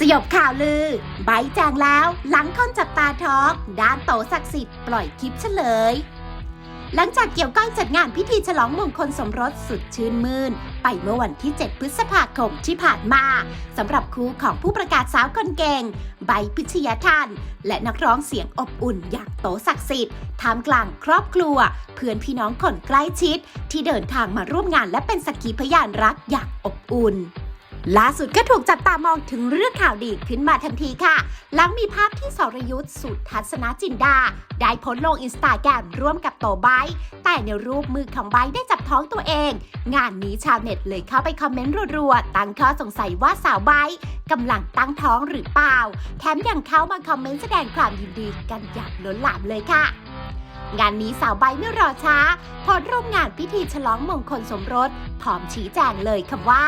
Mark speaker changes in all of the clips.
Speaker 1: สยบข่าวลือ ใบแจงแล้วหลังคนจับตาทอกด้านโตศักดิ์สิทธิ์ปล่อยคลิปเฉลย หลังจากเกี่ยวก้อยจัดงานพิธีฉลองมงคลสมรสสุดชื่นมื่น ไปเมื่อวันที่ 7 พฤษภาคมที่ผ่านมาสำหรับคู่ของผู้ประกาศสาวคนเก่ง ใบพิชยาทัน และนักร้องเสียงอบอุ่นอย่างโตศักดิ์สิทธิ์ท่ามกลางครอบครัว เพื่อนพี่น้องคนใกล้ชิด ที่เดินทางมาร่วมงานและเป็นสักขีพยานรักอย่างอบอุ่น ล่าสุดก็ถูกจับตามองถึงเรื่องข่าวดีขึ้นมาทันทีค่ะ หลังมีภาพที่สรยุทธ์สุดทัศนจินดา ได้โพสลงอินสตาแกรมร่วมกับโตไบแต่ในรูปมือของไบได้จับท้องตัวเอง งานนี้ชาวเน็ตเลยเข้าไปคอมเมนต์รัวๆ ตั้งข้อสงสัยว่าสาวไบกำลังตั้งท้องหรือเปล่า แถมยังเข้ามาคอมเมนต์แสดงความยินดีกันอย่างล้นหลามเลยค่ะ งานนี้สาวใบไม่รอช้าพอร่วมงานพิธีฉลองมงคลสมรสพร้อมชี้แจงเลยคำว่า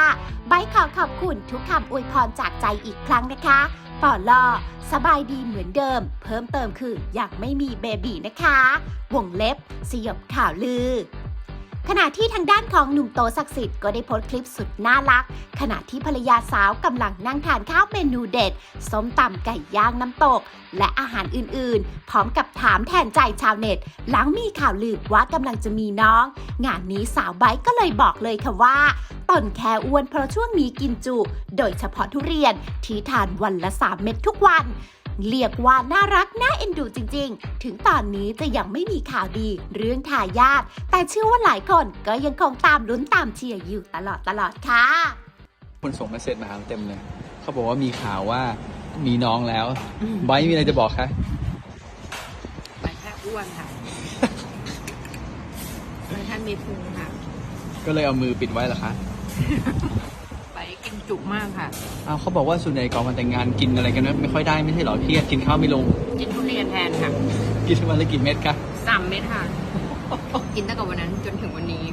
Speaker 1: ใบขอขอบคุณทุกคำอวยพรจากใจอีกครั้งนะคะปอลอสบายดีเหมือนเดิม เพิ่มเติมคืออยากไม่มีเบบีนะคะ วงเล็บสยบข่าวลือ ขณะที่ทางด้านของหนุ่มโตศักดิ์สิทธิ์ก็ได้โพสต์คลิปสุดน่ารัก ขณะที่ภรรยาสาวกำลังนั่งทานข้าวเมนูเด็ดส้มตำไก่ย่างน้ำตก และอาหารอื่นๆ พร้อมกับถามแทนใจชาวเน็ต หลังมีข่าวลือว่ากำลังจะมีน้อง งานนี้สาวไบร์ก็เลยบอกเลยค่ะว่าตนแค่อ้วนเพราะช่วงนี้กินจุ โดยเฉพาะทุเรียนที่ทานวันละ 3 เม็ดทุกวัน เรียกว่าน่ารักน่าเอ็นดูจริง ๆ ถึงตอนนี้จะยังไม่มีข่าวดีเรื่องทายาทแต่เชื่อว่าหลายคนก็ยังคงตามลุ้นตามเชียร์อยู่ตลอดตลอดๆค่ะ
Speaker 2: คนส่งเมสเซจมาหาเต็มเลย เขาบอกว่ามีข่าวว่ามีน้องแล้วไบร์ทมีอะไรจะบอกคะ
Speaker 3: ไปแค่อ้วนค่ะไปแค่มีพุงค่ะ
Speaker 2: ก็เลยเอามือปิดไว้เหรอคะ
Speaker 3: ไป กินจุมากค่ะ
Speaker 2: อ้าวเขาบอกว่าส่วนใหญ่ก่อนวันแต่งงานกินอะไรกันไม่ค่อยได้ไม่ใช่เหรอเครียดกินข้าวไม่ลง
Speaker 3: กินทุเรียนแทนค่ะ
Speaker 2: กินวันละกี่เม็ดคะ
Speaker 3: สามเม็ดค่ะ กินตั้งแต่วันนั้นจนถึงวันนี้